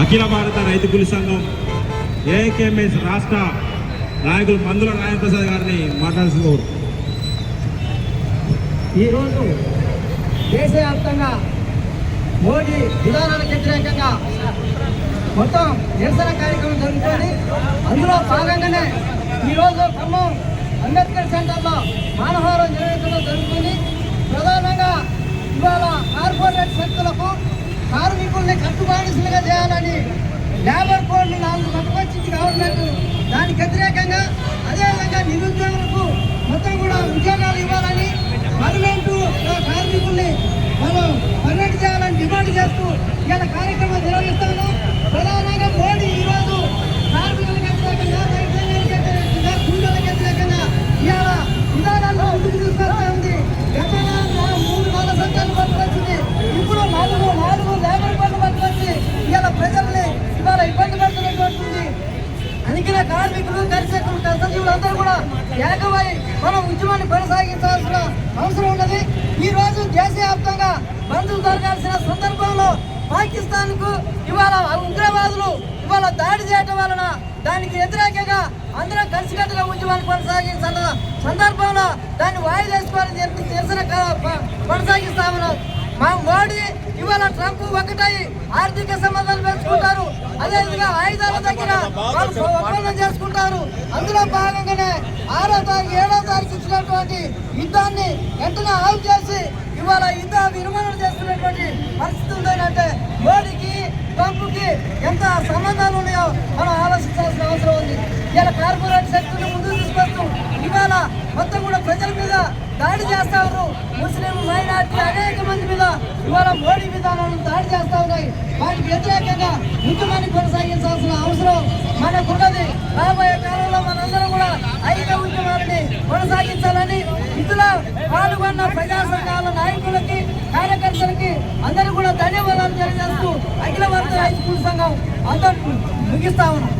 అఖిల భారత రైతు కూలి సంఘం ఏకేఎంఎస్ రాష్ట్ర నాయకులు మందుల నాయప్రసాద్ గారిని మాట్లాడాల్సింది కోరు ఈరోజు దేశవ్యాప్తంగా మోడీ విధానాలకు వ్యతిరేకంగా మొత్తం నిరసన కార్యక్రమం జరుగుతుంది. అందులో భాగంగానే ఈరోజు ఖమ్మం అంబేద్కర్ సెంటర్లో మానహారం నిర్వహించడం జరుగుతుంది. ప్రధానంగా ఇవాళ కార్పొరేట్ శక్తులకు కార్మికుల్ని కట్టుబాటు చేయాలని లేబర్ కోడ్లు నాలుగు పట్టుకొచ్చింది గవర్నమెంట్ దానికి వ్యతిరేకంగా అదేవిధంగా నిరుద్యోగులకు మొత్తం కూడా ఉద్యోగాలు ఇవ్వాలని పర్మనెంట్ కార్మికుల్ని మనం పర్మనెంట్ చేయాలని డిమాండ్ చేస్తూ ఇలా కార్యక్రమం ఏకమై మనం ఉద్యమాన్ని కొనసాగించాల్సిన అవసరం ఉన్నది. ఈ రోజు దేశవ్యాప్తంగా బంధువులు దొరకాల్సిన సందర్భంలో పాకిస్తాన్కు ఇవాళ ఉగ్రవాదులు ఇవాళ దాడి చేయటం వలన దానికి వ్యతిరేకంగా అందరం కలిసికట్టుగా ఉద్యమాన్ని కొనసాగించాల సందర్భంలో దాన్ని వాయిదేసుకోవాలని చెప్పి నిరసన మా మోడీ ఇవాళ ట్రంప్ ఒకటై ఆర్థిక సంబంధాలు పెంచుకుంటారు. అదేవిధంగా ఆయుధాల దగ్గర వాళ్ళు ఒప్పందం చేసుకుంటారు. అందులో భాగంగా ఆరో తారీఖు తారీఖు ఇచ్చినటువంటి యుద్ధాన్ని వెంటనే ఆఫ్ చేసి ఇవాళ యుద్ధ నిర్మాణం చేస్తున్నటువంటి పరిస్థితి ఉందంటే మోడీకి ట్రంప్కి ఎంత సంబంధాలు ఉన్నాయో మనం ఆలోచించాల్సిన అవసరం ఉంది. ఇలా కార్పొరేట్ శక్తులు ముందుకు తీసుకొస్తూ ఇవాళ మొత్తం కూడా ప్రజల మీద దాడి చేస్తా ఉన్నారు. ముస్లిం మైనార్టీ అనేక మంది మీద ఇవాళ మోడీ విధానాలను దాడి చేస్తా ఉన్నాయి. వాటికి వ్యతిరేకంగా ఉద్యమాన్ని కొనసాగించాల్సిన అవసరం మనకున్నది రాబోయే కాలంలో మనందరం కూడా అందరూ కూడా సంఘం అందరూ ముగిస్తా ఉన్నాం.